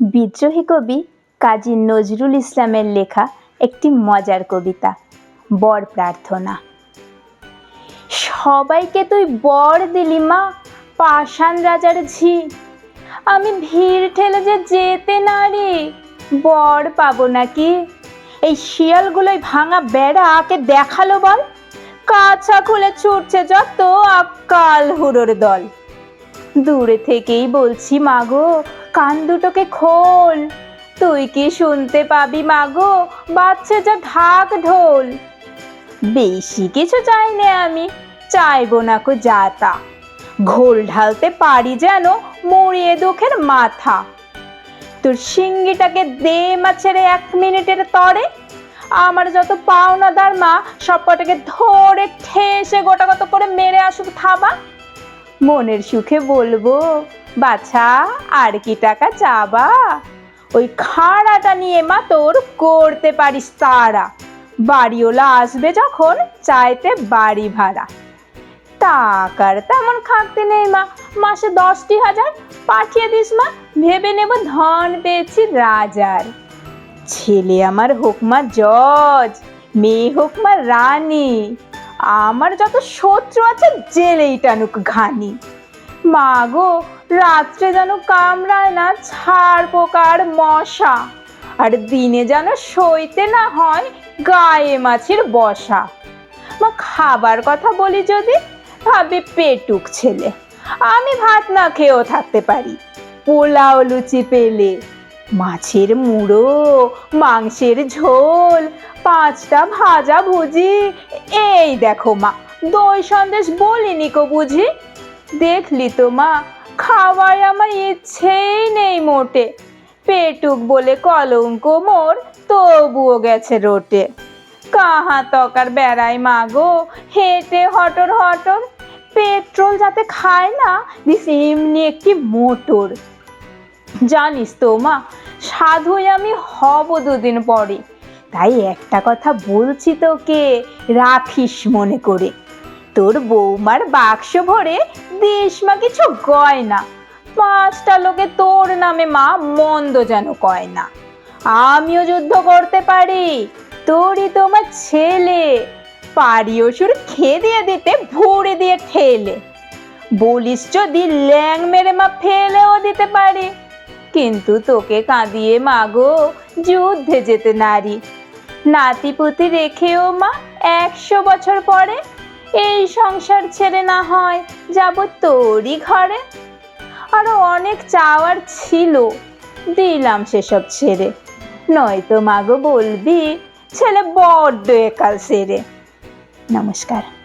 বিদ্রোহী কবি কাজী নজরুল ইসলামের লেখা একটি মজার কবিতা, বর প্রার্থনা। সবাইকে তুই বর দিলি মা, পাষাণ রাজার ঝি। আমি ভিড় ঠেলে যে যেতে নারি বর পাবো নাকি? এই শিয়ালগুলোই ভাঙা বেড়া আকে দেখাল বল, কাছা খুলে ছুটছে যত আকাল হুড়োর দল। দূরে থেকেই বলছি মাগো কান দুটোকে খোল। তুই কি শুনতে পাবি মাগো? বাচ্চা যা ঢাক ঢোল। বেশি কিছু চাই না আমি, চাইব না কো যাতা। ঘোল ঢালতে পারি যেন মরিয়ে দুঃখের মাথা। তোর সিঙ্গিটাকে দে মা ছেড়ে এক মিনিটের তরে। আমার যত পাওনাদার মা, সব কটাকে ধরে ঠেসে গোটাগত করে মেরে আসুক থাবা। মনের সুখে বলব বাছা, আর কি টাকা চাবা? ওই খাড়াটা নিয়ে মা তোর করতে পারিস তারা। বাড়িওলা আসবে যখন চাইতে বাড়ি ভাড়া। টাকার তেমন খাকতে নেই মা। মাসে দশটি হাজার পাঠিয়ে দিস মা। ভেবে নেব ধন পেয়েছি রাজার। ছেলে আমার হোক মা জজ, মেয়ে হোক মা রানী। আমার যত শত্রু আছে জেলেই টানুক ঘানি। মা গো রাত্রে যেন কামড়ায় না ছাড় পোকার মশা। আর দিনে যেন সইতে না হয় গায়ে মাছের বসা। মা, খাবার কথা বলি যদি, ভাবে পেটুক ছেলে। আমি ভাত না খেয়েও থাকতে পারি। পোলাও লুচি পেলে, মাছের মুড়ো, মাংসের ঝোল, পাঁচটা ভাজা ভুজি। এই দেখো মা, দই সন্দেশ বলিনি কো বুঝি? দেখলি তো মা খাওয়ার আমার ইচ্ছেই নেই মোটে। পেটুক বলে কলঙ্ক মোর, তবুও গেছে রোটে। কাহা তকার বেড়াই মাগো, হেঁটে হটর হটর। পেট্রোল যাতে খায় না দিস এমনি একটি মোটর। জানিস তো মা, সাধুই আমি হব দুদিন পরে। তাই একটা কথা বলছি তোকে, রাখিস মনে করে। তোর বৌমার বাক্স ভরে দিস মা কিছু গয়না পাঁচটা লোকে তোর নামে মা মন্দ যেন কয় না। আমিও যুদ্ধ করতে পারি, তোরই তোমার ছেলে। পারি ওষুর খেয়ে দিয়ে দিতে ভরে দিয়ে ঠেলে। বলিস যদি ল্যাং মেরে মা ফেলেও দিতে পারি। কিন্তু তোকে কাঁদিয়ে মাগো যুদ্ধে যেতে নারী। নাতিপুতি রেখেও মা একশো বছর পরে এই সংসার ছেড়ে না হয়, যাব তোরই ঘরে। আরও অনেক চাওয়ার ছিল, দিলাম সেসব ছেড়ে। নয়তো মাগো বলবি, ছেলে বড্ড একাল সেরে। নমস্কার।